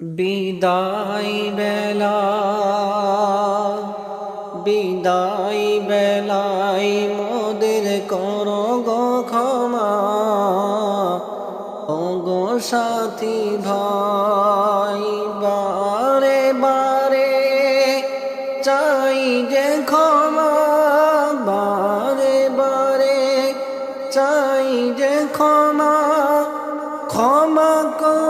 বিদায় বেলা, বিদায় বেলায় মোদের কর গো ক্ষমা। গো সাথী ভাই, বারে বারে চাই যে ক্ষমা। বারে বারে চাই যে ক্ষমা ক্ষমা করো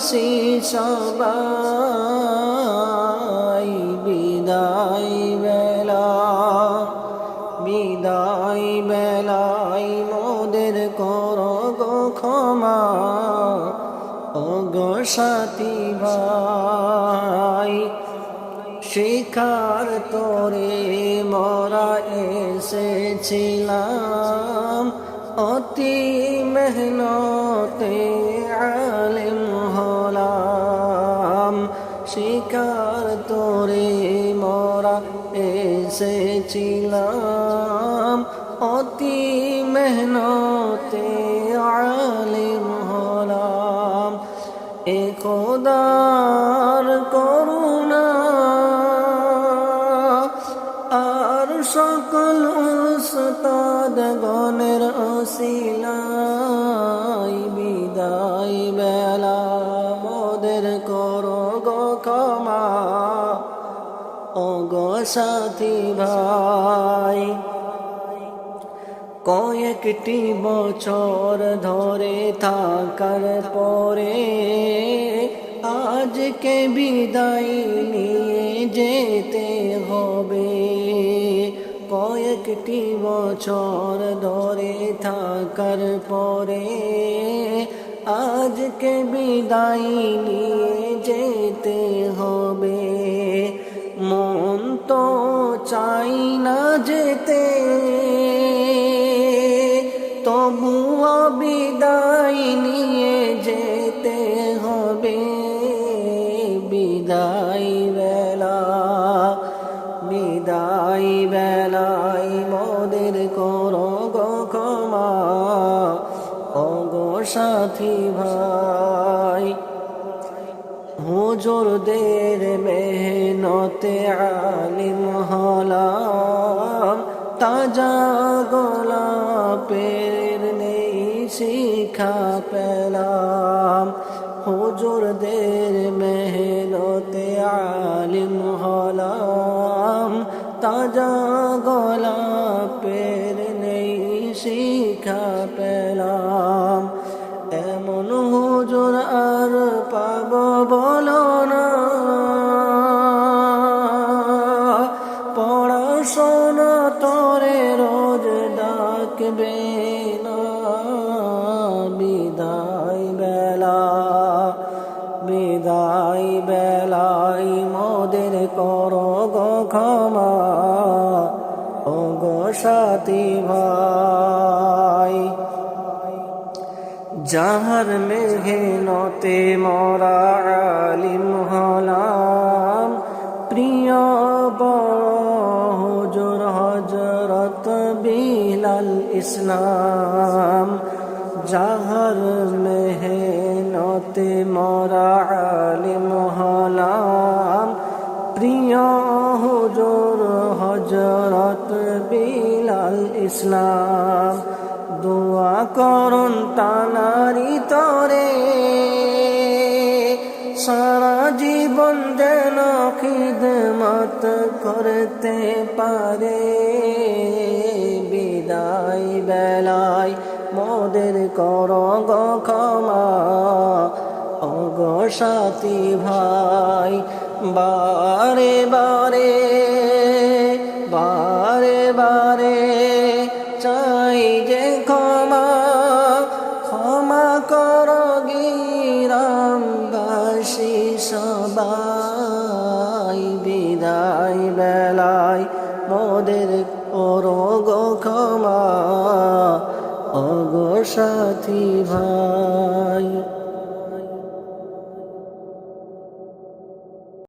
গিরামবাসী সবাই। বিদায় বেলা, বিদায় বেলাই মোদের করো গো ক্ষমা। ও গো সাথী ভাই, শিখার তোরে মরা এসেছিলাম। অতি মেহনতে শিকার তোরে মরা এসেছিলাম। অতি মেহনতে আলিম হলাম। এ খোদার করুণা আর সকল উস্তাদ গণের অসিলাই সাথী ভাই। কয়েকটি বছর ধরে থাকার পরে আজকে বিদায় নিয়ে যেতে হবে। কয়েকটি বছর ধরে থাকার পরে আজকে বিদায় নিয়ে যেতে হবে। মন চাই না যেতে তবুও বিদায় নিয়ে যেতে হবে। বিদায় বেলা, বিদায় বেলাই মোদের করো গো ক্ষমা ও গো সাথী ভাই। হুজুরদের মেহনতে আলিম হলাম। তাজা গোলাপের নেই শিখা পেলাম হুজুরদের মেহনতে আলিম হলাম। তাজা গোলাপের নেই শিখা ডাকবে না বিদায় বেলা, বিদায় বেলাই মোদের করো গো ক্ষমা, ও গো সাথী ভাই। যাহার মেঘেনতে মরা আলিম হলাম ইসলাম, যাহার মেহনতে মরা আলিম হলাম। প্রিয় হুজুর হজরত বিলাল ইসলাম, দোয়া করুন তানারি তরে। সারা জীবন যেন খিদমত করতে পারে। বিদায় বেলায় মোদের কর গো ক্ষমা। অগ সাথী ভাই, বারে বারে বারে বারে চাই যে ক্ষমা। ক্ষমা কর গিরামবাসী সবাই। সাথী ভাই।